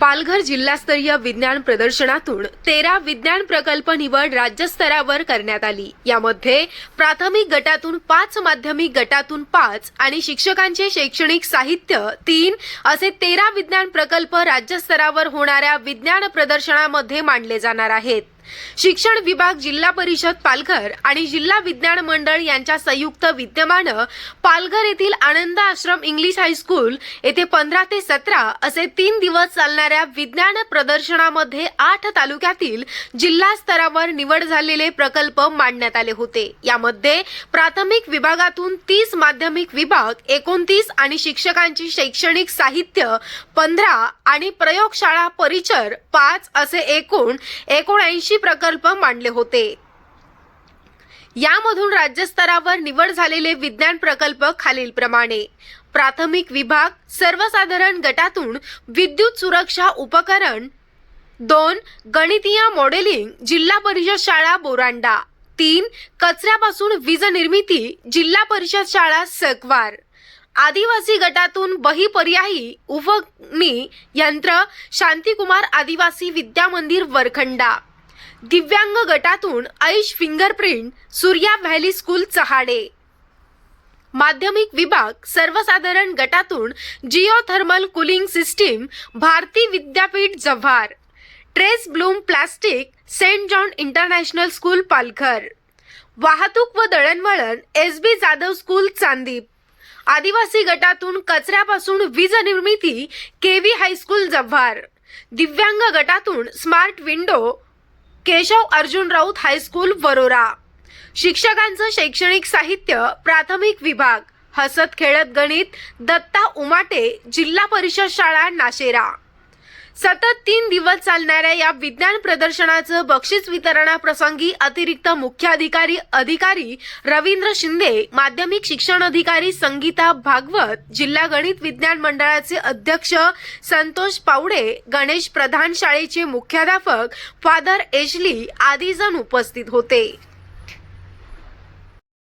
पालघर जिल्हास्तरीय विज्ञान प्रदर्शनातून तेरा विज्ञान प्रकल्प निवड राज्यस्तरावर करण्यात आली. यामध्ये प्राथमिक गटातून पाच माध्यमिक गटातून पाच आणि शिक्षकांचे शैक्षणिक साहित्य तीन असे तेरा विज्ञान प्रकल्प राज्यस्तरावर होणाऱ्या विज्ञान प्रदर्शनामध्ये मांडले जाणार आहेत. शिक्षण विभाग जिल्हा परिषद पालघर आणि जिल्हा विज्ञान मंडळ यांच्या संयुक्त विद्यमानं पालघर येथील आनंद आश्रम इंग्लिश हायस्कूल येथे पंधरा ते सतरा असे तीन दिवस चालणाऱ्या विज्ञान प्रदर्शनामध्ये आठ तालुक्यातील जिल्हा स्तरावर निवड झालेले प्रकल्प मांडण्यात आले होते. यामध्ये प्राथमिक विभागातून तीस माध्यमिक विभाग एकोणतीस आणि शिक्षकांची शैक्षणिक साहित्य पंधरा आणि प्रयोगशाळा परिचर पाच असे एकूण एकोणऐंशी प्रकल्प मांडले होते. यामधून राज्यस्तरावर निवड झालेले विज्ञान प्रकल्प खालीलप्रमाणे. प्राथमिक विभाग सर्वसाधारण गटातून विद्युत सुरक्षा उपकरण दोन गणितीय मॉडेलिंग जिल्हा परिषद शाळा बोरांडा तीन कचऱ्यापासून वीज निर्मिती जिल्हा परिषद शाळा सकवार आदिवासी गटातून बहिपर्यायी उफगणी यंत्र शांतिकुमार आदिवासी विद्या मंदिर वरखंडा. दिव्यांग गटातून ऐश fingerprint Surya valley school Chahade. माध्यमिक विभाग सर्वसाधारण गटातून geothermal cooling system Bharati Vidyapeeth Jawhar. Trace Bloom plastic Saint John international school Palghar. वाहतूक व दळणवळण S B Jadhav school Chandip. आदिवासी गटातून कचऱ्यापासून वीज निर्मिती केव्ही हायस्कूल जव्हार. दिव्यांग गटातून smart window Keshav Arjun Raut high school Warora. शिक्षकांचं शैक्षणिक साहित्य प्राथमिक विभाग हसत खेळत गणित दत्ता उमाटे जिल्हा परिषद शाळा नाशेरा. सतत तीन दिवस चालणाऱ्या या विज्ञान प्रदर्शनाचं बक्षीस वितरणाप्रसंगी अतिरिक्त मुख्याधिकारी अधिकारी रवींद्र शिंदे माध्यमिक शिक्षण अधिकारी संगीता भागवत जिल्हा गणित विज्ञान मंडळाचे अध्यक्ष संतोष पावडे गणेश प्रधान शाळेचे मुख्याध्यापक फादर एशली आदी जण उपस्थित होते.